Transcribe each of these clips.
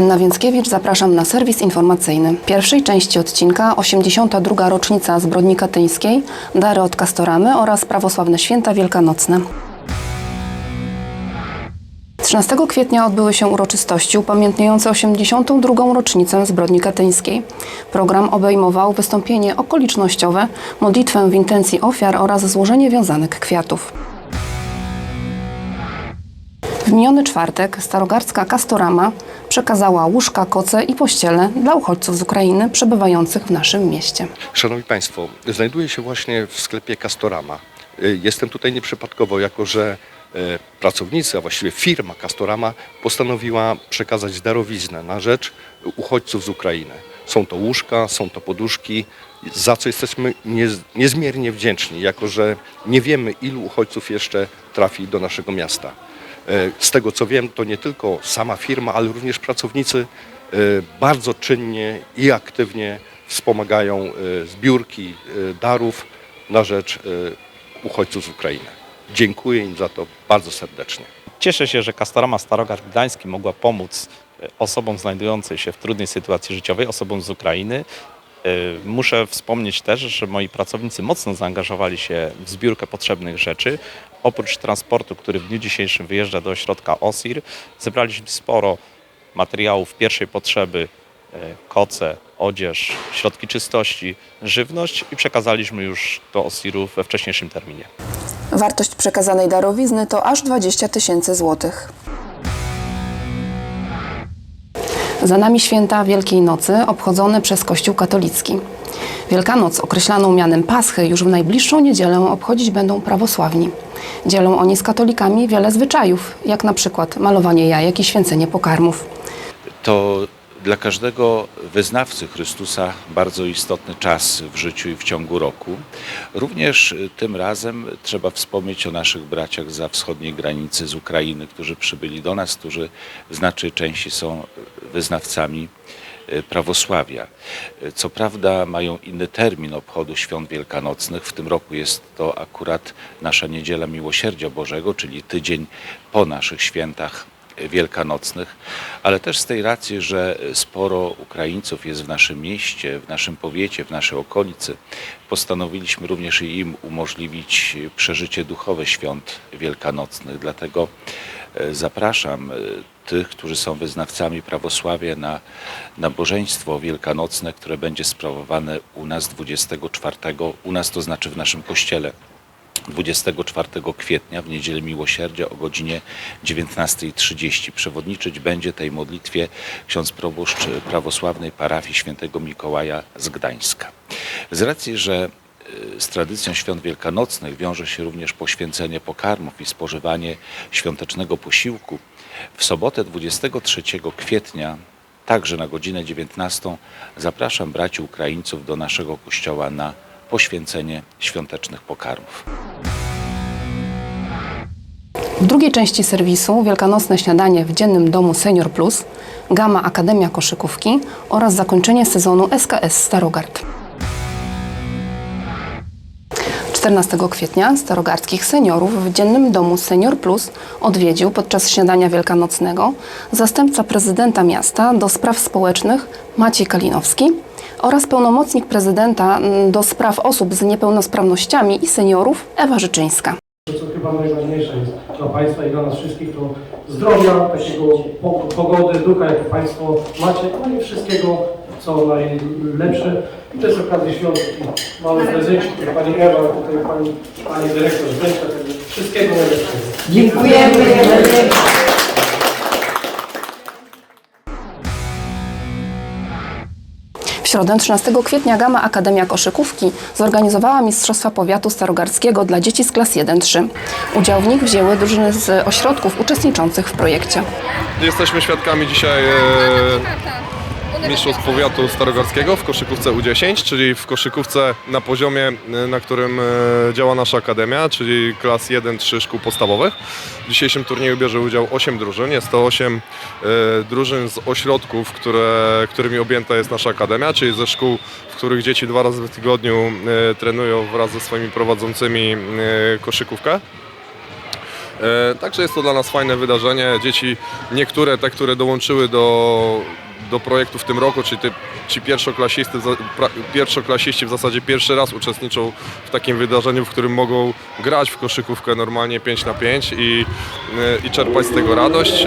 Anna Więckiewicz, zapraszam na serwis informacyjny. W pierwszej części odcinka 82. rocznica zbrodni katyńskiej, dary od Kastoramy oraz prawosławne święta wielkanocne. 13 kwietnia odbyły się uroczystości upamiętniające 82. rocznicę zbrodni katyńskiej. Program obejmował wystąpienie okolicznościowe, modlitwę w intencji ofiar oraz złożenie wiązanek kwiatów. W miniony czwartek starogardzka Kastorama przekazała łóżka, koce i pościele dla uchodźców z Ukrainy przebywających w naszym mieście. Szanowni Państwo, znajduję się właśnie w sklepie Castorama. Y, Jestem tutaj nieprzypadkowo, jako że e, pracownicy, a właściwie firma Castorama postanowiła przekazać darowiznę na rzecz uchodźców z Ukrainy. Są to łóżka, są to poduszki, za co jesteśmy niez, niezmiernie wdzięczni, jako że nie wiemy ilu uchodźców jeszcze trafi do naszego miasta. E, Z tego co wiem, to nie tylko sama firma, ale również pracownicy e, bardzo czynnie i aktywnie wspomagają e, zbiórki darów na rzecz uchodźców z Ukrainy. Dziękuję im za to bardzo serdecznie. Cieszę się, że Kastorama Starogard Gdański mogła pomóc osobom znajdującym się w trudnej sytuacji życiowej, osobom z Ukrainy. E, Muszę wspomnieć też, że moi pracownicy mocno zaangażowali się w zbiórkę potrzebnych rzeczy. Oprócz transportu, który w dniu dzisiejszym wyjeżdża do ośrodka OSIR, zebraliśmy sporo materiałów pierwszej potrzeby, e, koce, odzież, środki czystości, żywność i przekazaliśmy już do OSIR-u we wcześniejszym terminie. Wartość przekazanej darowizny to aż 20 tysięcy złotych. Za nami święta Wielkiej Nocy obchodzone przez Kościół katolicki. Wielkanoc, określaną mianem Paschy, już w najbliższą niedzielę obchodzić będą prawosławni. Dzielą oni z katolikami wiele zwyczajów, jak na przykład malowanie jajek i święcenie pokarmów. to dla każdego wyznawcy Chrystusa bardzo istotny czas w życiu i w ciągu roku. Również y, tym razem trzeba wspomnieć o naszych braciach za wschodniej granicy z Ukrainy, którzy przybyli do nas, którzy w znacznej części są wyznawcami y, prawosławia. Y, Co prawda mają inny termin obchodu świąt wielkanocnych. W tym roku jest to akurat nasza Niedziela Miłosierdzia Bożego, czyli tydzień po naszych świętach wielkanocnych, ale też z tej racji, że sporo Ukraińców jest w naszym mieście, w naszym powiecie, w naszej okolicy, postanowiliśmy również im umożliwić przeżycie duchowe świąt wielkanocnych. Dlatego e, zapraszam e, tych, którzy są wyznawcami prawosławia na nabożeństwo wielkanocne, które będzie sprawowane u nas 24, u nas to znaczy w naszym kościele 24 kwietnia w Niedzielę Miłosierdzia o godzinie 19.30. Przewodniczyć będzie tej modlitwie ksiądz proboszcz prawosławnej parafii świętego Mikołaja z Gdańska. Z racji, że y, z tradycją świąt wielkanocnych wiąże się również poświęcenie pokarmów i spożywanie świątecznego posiłku, w sobotę 23 kwietnia Także na godzinę 19 zapraszam braci Ukraińców do naszego kościoła na poświęcenie świątecznych pokarmów. W drugiej części serwisu Wielkanocne śniadanie w dziennym domu Senior Plus, Gama Akademia Koszykówki oraz zakończenie sezonu SKS Starogard. 14 kwietnia starogardzkich seniorów w dziennym domu Senior Plus odwiedził podczas śniadania wielkanocnego zastępca prezydenta miasta do spraw społecznych Maciej Kalinowski oraz pełnomocnik prezydenta do spraw osób z niepełnosprawnościami i seniorów Ewa Życzyńska. co chyba najważniejsze jest dla Państwa i dla nas wszystkich, to zdrowia, takiego po- pogody, ducha, jak Państwo macie, no i wszystkiego, co najlepsze. I to jest okazja świąt, mały prezencik, Pani Ewa, tutaj Pani, Pani Dyrektor także wszystkiego najlepszego. Dziękujemy. Środę 13 kwietnia Gama Akademia Koszykówki zorganizowała Mistrzostwa Powiatu Starogardzkiego dla dzieci z klas 1-3. Udział w nich wzięły drużyny z ośrodków uczestniczących w projekcie. Jesteśmy świadkami dzisiaj e, Mistrzostw Powiatu Starogorskiego w koszykówce U10, czyli w koszykówce na poziomie, e, na którym e, działa nasza akademia, czyli klas 1-3 szkół podstawowych. W dzisiejszym turnieju bierze udział 8 drużyn. Jest to 8 e, drużyn z ośrodków, które, którymi objęta jest nasza akademia, czyli ze szkół, w których dzieci dwa razy w tygodniu trenują wraz ze swoimi prowadzącymi koszykówkę. Także jest to dla nas fajne wydarzenie. Dzieci, niektóre te, które dołączyły do, do projektu w tym roku, czyli ty, ci pierwszoklasiści, pra- pierwszoklasiści w zasadzie pierwszy raz uczestniczą w takim wydarzeniu, w którym mogą grać w koszykówkę normalnie 5 na 5 i, i czerpać z tego radość. E,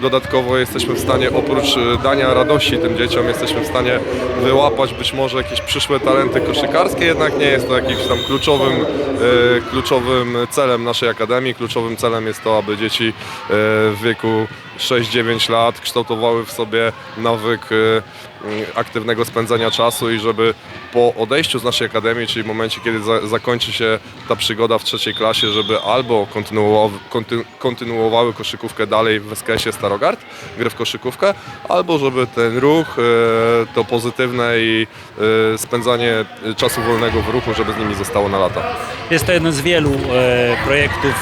Dodatkowo jesteśmy w stanie, oprócz e, dania radości tym dzieciom, jesteśmy w stanie wyłapać być może jakieś przyszłe talenty koszykarskie, jednak nie jest to jakimś tam kluczowym, e, kluczowym celem naszej akademii. Kluczowym celem jest to, aby dzieci w wieku 6-9 lat kształtowały w sobie nawyk aktywnego spędzania czasu i żeby po odejściu z naszej akademii, czyli w momencie, kiedy za, zakończy się ta przygoda w trzeciej klasie, żeby albo kontynuowały, konty, kontynuowały koszykówkę dalej w SKS-ie Starogard, grę w koszykówkę, albo żeby ten ruch, e, to pozytywne i e, spędzanie czasu wolnego w ruchu, żeby z nimi zostało na lata. Jest to jeden z wielu e, projektów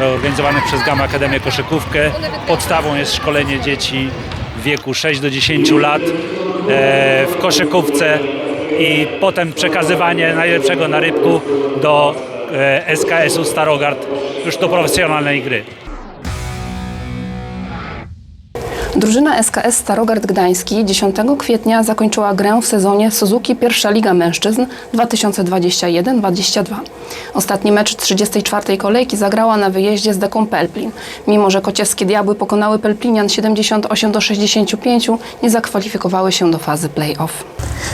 e, organizowanych przez Gamma Akademię Koszykówkę. Podstawą jest szkolenie dzieci w wieku 6 do 10 lat e, w koszykówce i potem przekazywanie najlepszego na rybku do e, SKS-u Starogard już do profesjonalnej gry. Drużyna SKS Starogard Gdański 10 kwietnia zakończyła grę w sezonie Suzuki Pierwsza Liga Mężczyzn 2021-22. Ostatni mecz 34. kolejki zagrała na wyjeździe z Deką Pelplin. Mimo, że kociewskie Diabły pokonały Pelplinian 78 do 65, nie zakwalifikowały się do fazy play-off.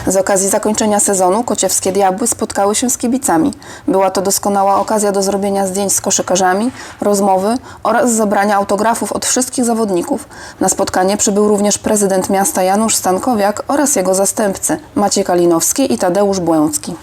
Z okazji zakończenia sezonu kociewskie Diabły spotkały się z kibicami. Była to doskonała okazja do zrobienia zdjęć z koszykarzami, rozmowy oraz zebrania autografów od wszystkich zawodników. Na spotkanie przybył również prezydent miasta Janusz Stankowiak oraz jego zastępcy Maciej Kalinowski i Tadeusz Błęcki.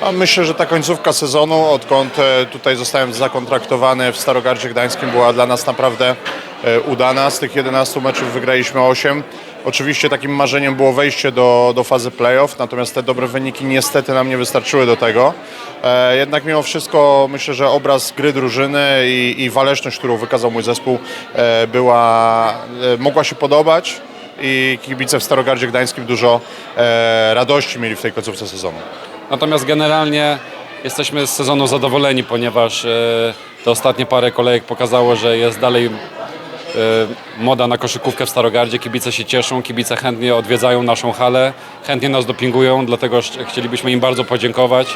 A myślę, że ta końcówka sezonu, odkąd e, tutaj zostałem zakontraktowany w Starogardzie Gdańskim, była dla nas naprawdę e, udana. Z tych 11 meczów wygraliśmy 8. Oczywiście takim marzeniem było wejście do, do fazy playoff, natomiast te dobre wyniki niestety nam nie wystarczyły do tego. E, Jednak mimo wszystko myślę, że obraz gry drużyny i, i waleczność, którą wykazał mój zespół, e, była, e, mogła się podobać i kibice w Starogardzie Gdańskim dużo e, radości mieli w tej końcówce sezonu. Natomiast generalnie jesteśmy z sezonu zadowoleni, ponieważ e, te ostatnie parę kolejek pokazało, że jest dalej moda na koszykówkę w Starogardzie. Kibice się cieszą, kibice chętnie odwiedzają naszą halę, chętnie nas dopingują, dlatego chcielibyśmy im bardzo podziękować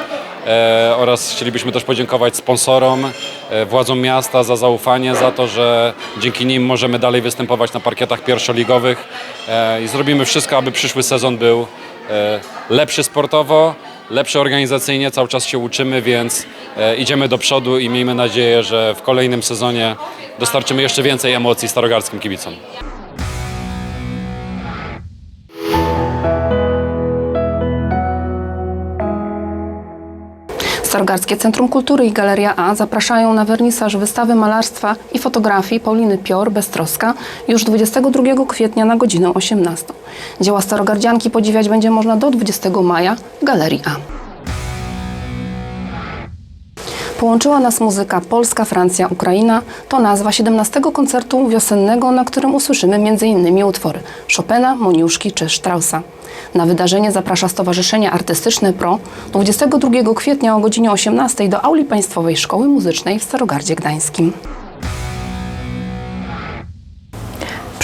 e, oraz chcielibyśmy też podziękować sponsorom, e, władzom miasta za zaufanie, za to, że dzięki nim możemy dalej występować na parkietach pierwszoligowych e, i zrobimy wszystko, aby przyszły sezon był lepszy sportowo, lepszy organizacyjnie, cały czas się uczymy, więc e, idziemy do przodu i miejmy nadzieję, że w kolejnym sezonie dostarczymy jeszcze więcej emocji starogardzkim kibicom. Starogardzkie Centrum Kultury i Galeria A zapraszają na wernisaż wystawy malarstwa i fotografii Pauliny Pior Beztroska już 22 kwietnia na godzinę 18. Dzieła starogardzianki podziwiać będzie można do 20 maja w Galerii A. Połączyła nas muzyka Polska, Francja, Ukraina to nazwa 17 koncertu wiosennego, na którym usłyszymy m.in. utwory Chopina, Moniuszki czy Straussa. Na wydarzenie zaprasza Stowarzyszenie Artystyczne PRO 22 kwietnia o godzinie 18 do auli Państwowej Szkoły Muzycznej w Starogardzie Gdańskim.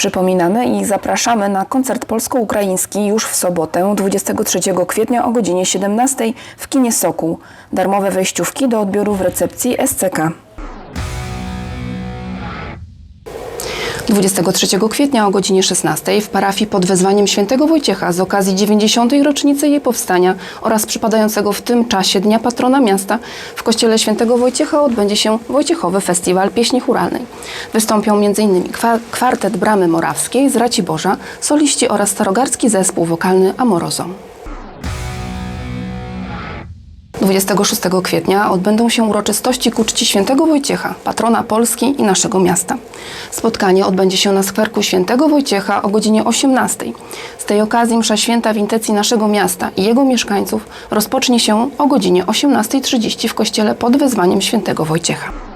Przypominamy i zapraszamy na koncert polsko-ukraiński już w sobotę 23 kwietnia o godzinie 17 w kinie Sokół. Darmowe wejściówki do odbioru w recepcji SCK. 23 kwietnia o godzinie 16 w parafii pod wezwaniem świętego Wojciecha z okazji 90. rocznicy jej powstania oraz przypadającego w tym czasie Dnia Patrona Miasta w kościele świętego Wojciecha odbędzie się Wojciechowy Festiwal Pieśni Churalnej. Wystąpią m.in. kwa- kwartet Bramy Morawskiej z Raciborza, soliści oraz starogardzki zespół wokalny Amorozo. 26 kwietnia odbędą się uroczystości ku czci świętego Wojciecha, patrona Polski i naszego miasta. Spotkanie odbędzie się na skwerku świętego Wojciecha o godzinie 18. Z tej okazji msza święta w intencji naszego miasta i jego mieszkańców rozpocznie się o godzinie 18.30 w kościele pod wezwaniem świętego Wojciecha.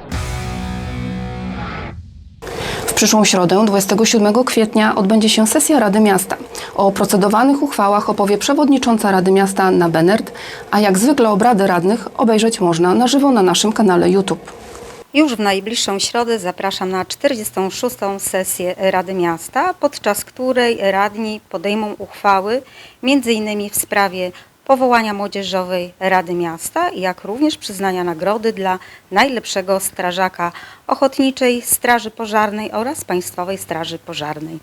Przyszłą środę, 27 kwietnia, odbędzie się sesja Rady Miasta. O procedowanych uchwałach opowie przewodnicząca Rady Miasta Anna Benert, a jak zwykle obrady radnych obejrzeć można na żywo na naszym kanale YouTube. Już w najbliższą środę zapraszam na 46. sesję Rady Miasta, podczas której radni podejmą uchwały m.in. w sprawie powołania Młodzieżowej Rady Miasta, jak również przyznania nagrody dla najlepszego strażaka Ochotniczej Straży Pożarnej oraz Państwowej Straży Pożarnej.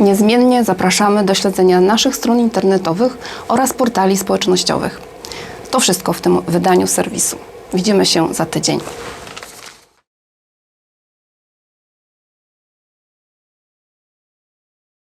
Niezmiennie zapraszamy do śledzenia naszych stron internetowych oraz portali społecznościowych. To wszystko w tym wydaniu serwisu. Widzimy się za tydzień.